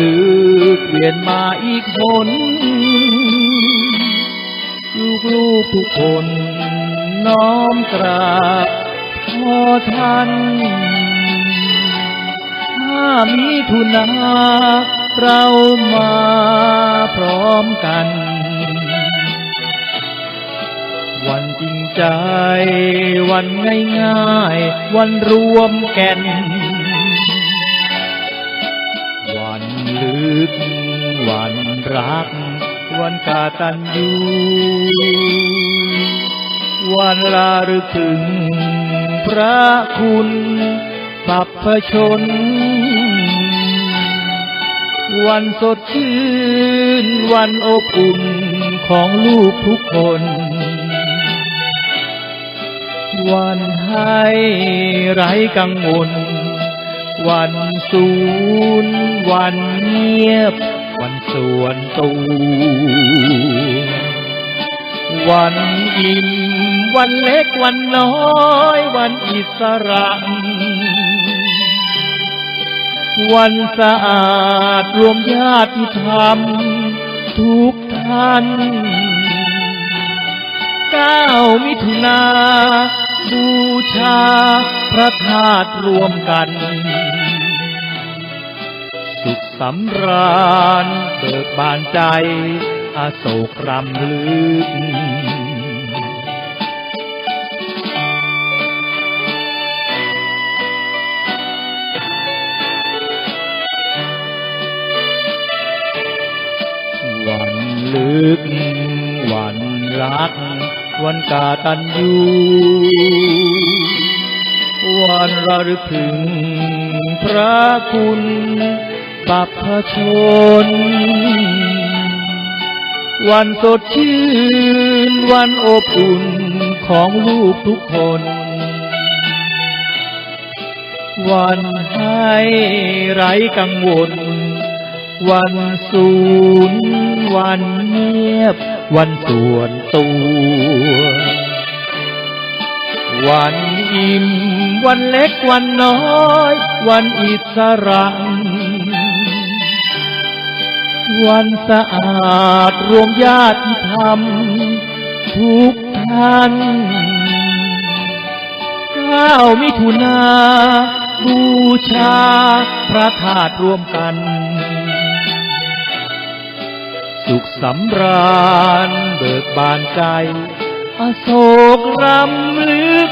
ลือเปลี่ยนมาอีกหนลูกลูกทุกคนน้อมกราบพ่อท่านถ้ามีทุนาเรามาพร้อมกัน วันจริงใจ วันง่ายๆวันรวมแก่น กวันรัก วันกาตันยูวันลารึกถึงพระคุณสัพพชน วันสดชื่น วันอบอุ่นของลูกทุกคน วันให้ไร้กังวล วันศูนย์วันเงียบ วันส่วนตัว วันอิ่มวันเล็กวันน้อย วันอิสระ วันสะอาดรวมญาติธรรม ทุกท่าน เก้ามิถุนา ชาพระธาตุรวมกัน สุขสำราญเบิกบานใจ อาโศกรำลึกวันลึกวันรัก วันกาตันยูวันระลึกถึงพระคุณปัพพชน วันสดชื่น วันอบอุ่นของลูกทุกคน วันให้ไร้กังวล วันศูนย์ วันเงียบ วันส่วนตัว วันอิ่ม วันเล็กวันน้อย วันอิสระ วันสะอาดรวมญาติธรรม ทุกท่านเก้ามิถุนาบูชาพระธาตุรวมกัน สุขสำราญเบิกบานใจอโศกรำลึ กข